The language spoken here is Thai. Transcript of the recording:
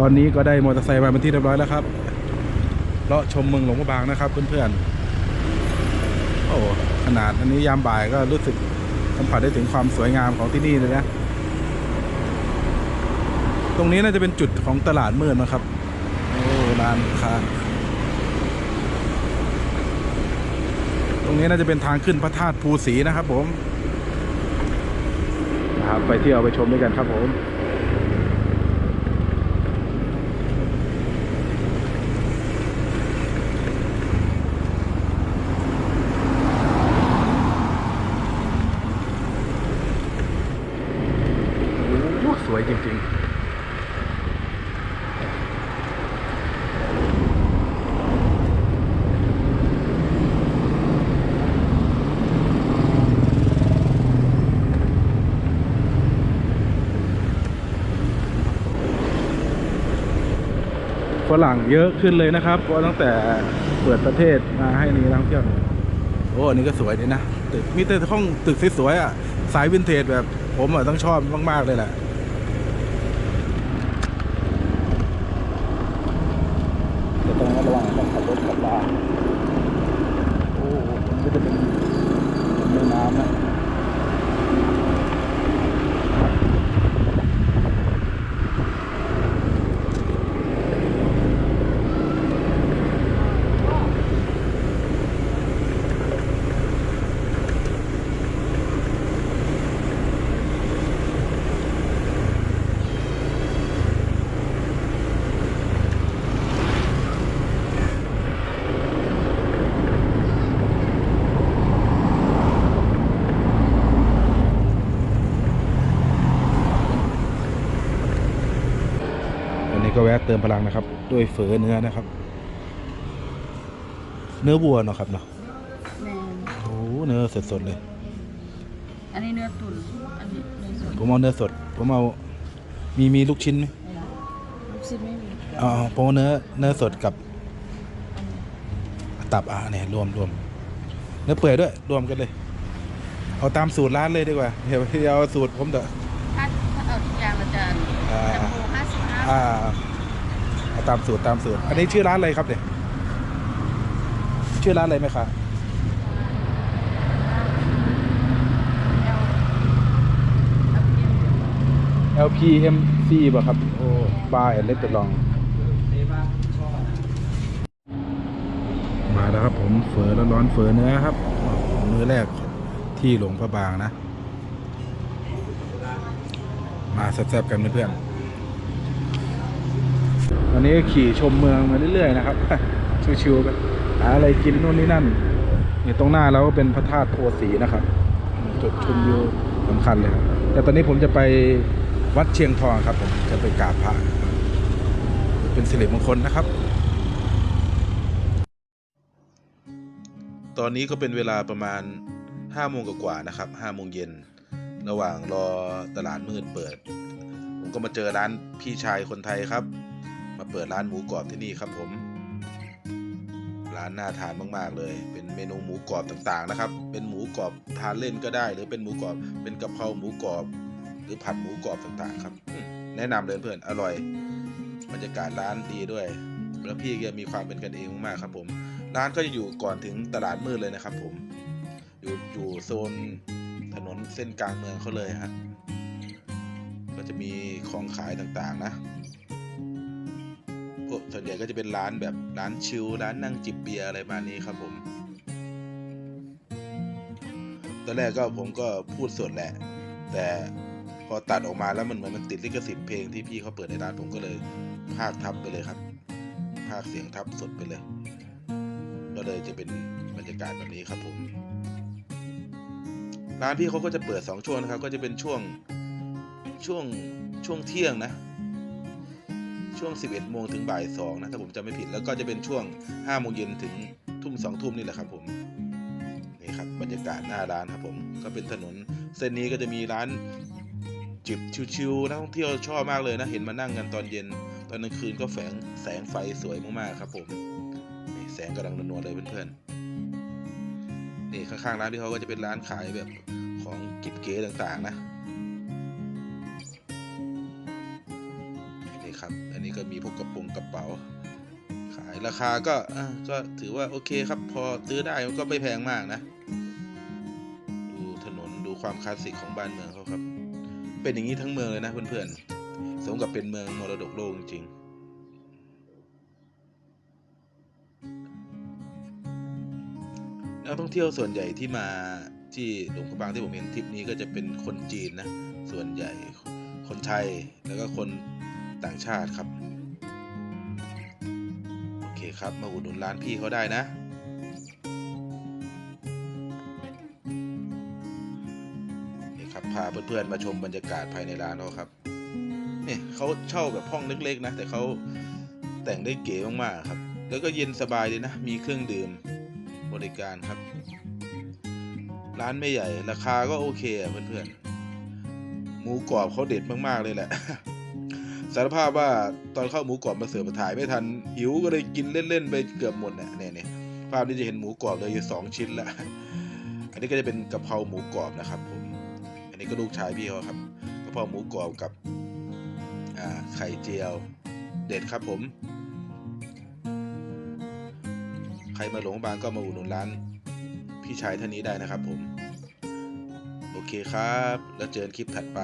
ตอนนี้ก็ได้มอเตอร์ไซค์มาเป็นที่เรียบร้อยแล้วครับเลาะชมเมืองหลวงพระบางนะครับ เพื่อนๆโอ้ขนาดอันนี้ยามบ่ายก็รู้สึกสัมผัสได้ถึงความสวยงามของที่นี่เลยนะตรงนี้น่าจะเป็นจุดของตลาดมืดนะครับโอ้ร้านค้าตรงนี้น่าจะเป็นทางขึ้นพระธาตุภูสีนะครับผมนะครับไปเที่ยวไปชมด้วยกันครับผม โอ้โหสวยจริงๆ ฝรั่งเยอะขึ้นเลยนะครับเพราะตั้งแต่เปิดประเทศมาให้นี่นักท่องเที่ยวโอ้อันนี้ก็สวยดีนะตึกมีแต่ห้องตึกสวยๆอะสายวินเทจแบบผมอะต้องชอบมากๆเลยแหละจะต้องระวังต้องขับรถขับลาโอ้โหมันก็จะเป็นแม่น้ำนะ วันนี้ก็แวะเติมพลังนะครับ ด้วยเฝอเนื้อนะครับ เนื้อวัวเนาะครับเนาะแมนโอ้โหเนื้อสดๆเลย อันนี้เนื้อตุ๋นอันนี้เนื้อสดผมเอาเนื้อสด ผมเอามีมีลูกชิ้นไหมลูกชิ้นไม่มีอ๋อผมเอาเนื้อเนื้อสดกับ ตับอะเนี่ยรวมรวมเนื้อเปื่อยด้วยรวมกันเลย เอาตามสูตรร้านเลยดีกว่าเดี๋ยวเดี๋ยวเอาสูตรผมเถอะถ้าถ้าเอาทุกอย่างละจานอ่าจำโบห้าสิบห้า อ่าเอาตามสูตรตามสูตร อันนี้ชื่อร้านอะไรครับเนี่ยชื่อร้านอะไรไหมครับ LPMC ป่ะครับ โอ้บาร์แอนด์เลสตลอง มาแล้วครับผมเฝอร้อนๆเฝอเนื้อครับมื้อแรกที่หลวงพระบางนะ มาแซ่บๆกันเพื่อนๆ วันนี้ก็ขี่ชมเมืองมาเรื่อยๆนะครับ ชิวๆกันหาอะไรกินโน่นนี่นั่นเนี่ยตรงหน้าเราก็เป็นพระธาตุโพสีนะครับ จุดชมวิวสำคัญเลยครับแต่ตอนนี้ผมจะไปวัดเชียงทองครับ ผมจะไปกราบพระเป็นสิริมงคลนะครับ ตอนนี้ก็เป็นเวลาประมาณ5โมงกว่าๆนะครับ5โมงเย็นระหว่างรอตลาดมืดเปิด ผมก็มาเจอร้านพี่ชายคนไทยครับ เปิดร้านหมูกรอบที่นี่ครับผม ร้านน่าทานมากๆเลย เป็นเมนูหมูกรอบต่างๆนะครับ เป็นหมูกรอบทานเล่นก็ได้ หรือเป็นหมูกรอบ เป็นกะเพราหมูกรอบ หรือผัดหมูกรอบต่างๆ ครับ แนะนำเลยเพื่อนอร่อย บรรยากาศร้านดีด้วย แล้วพี่ก็มีความเป็นกันเองมากๆครับ ผม ร้านก็จะอยู่ก่อนถึงตลาดมืดเลยนะครับ ผม อยู่อยู่โซนถนนเส้นกลางเมืองเขาเลยฮะก็จะมีของขายต่างๆนะ ส่วนใหญ่ก็จะเป็นร้านแบบร้านชิลร้านนั่งจิบเบียร์อะไรประมาณนี้ครับผมตอนแรกก็ผมก็พูดสดแหละ แต่พอตัดออกมาแล้วมันเหมือนมันติดลิขสิทธิ์เพลงที่พี่เขาเปิดในร้านผมก็เลยพากทับไปเลยครับพากเสียงทับสดไปเลย ก็เลยจะเป็นบรรยากาศแบบนี้ครับผมร้านพี่เขาก็จะเปิดสองช่วงนะครับ ก็จะเป็นช่วงช่วงช่วงเที่ยงนะ ช่วง 11 โมงถึงบ่าย2นะถ้าผมจำไม่ผิดแล้วก็จะเป็นช่วง 5 โมงเย็นถึงทุ่ม 2 ทุ่มนี่แหละครับผมนี่ครับบรรยากาศหน้าร้านครับผมก็เป็นถนนเส้นนี้ก็จะมีร้านจิบชิวๆนักท่องเที่ยวชอบมากเลยนะเห็นมานั่งกันตอนเย็น ตอนกลางคืนก็แฝงแสงไฟสวยมากๆครับผมนี่แสงกำลังนวลๆเลยเพื่อนๆนี่ข้างๆร้านพี่เขาก็จะเป็นร้านขายแบบของกิบเก๋ต่างๆนะ ครับ อันนี้ก็มีพวกกระโปรงกระเป๋า ขายราคาก็ก็ถือว่าโอเคครับ พอซื้อได้มันก็ไม่แพงมากนะ ดูถนนดูความคลาสสิกของบ้านเมืองเขาครับ เป็นอย่างนี้ทั้งเมืองเลยนะเพื่อนๆ สมกับเป็นเมืองมรดกโลกจริงๆนักท่องเที่ยวส่วนใหญ่ที่มาที่หลวงพระบางที่ผมเห็นทริปนี้ก็จะเป็นคนจีนนะ ส่วนใหญ่คนไทยแล้วก็คน ต่างชาติครับ โอเคครับมาอุดหนุนร้านพี่เขาได้นะนี่ครับพาเพื่อนๆมาชมบรรยากาศภายในร้านเขาครับเนี่ยเขาเช่าแบบห้องเล็กๆนะ แต่เขาแต่งได้เก๋มากๆครับ แล้วก็เย็นสบายเลยนะ มีเครื่องดื่มบริการครับ ร้านไม่ใหญ่ ราคาก็โอเคเพื่อนๆหมูกรอบเขาเด็ดมากๆเลยแหละ สารภาพว่าตอนเข้าหมูกรอบมาเสิร์ฟถ่ายไม่ทันหิวก็เลยกินเล่นๆไปเกือบหมดเนี่ยเนี่ยภาพนี้จะเห็นหมูกรอบเลยอยู่สองชิ้นละอันนี้ก็จะเป็นกะเพราหมูกรอบนะครับผมอันนี้ก็ลูกชายพี่เขาครับกะเพราหมูกรอบกับไข่เจียวเด็ดครับผม ใครมาหลงบางก็มาอุดหนุนร้าน พี่ชายท่านนี้ได้นะครับผม โอเคครับ แล้วเจอกันคลิปถัดไป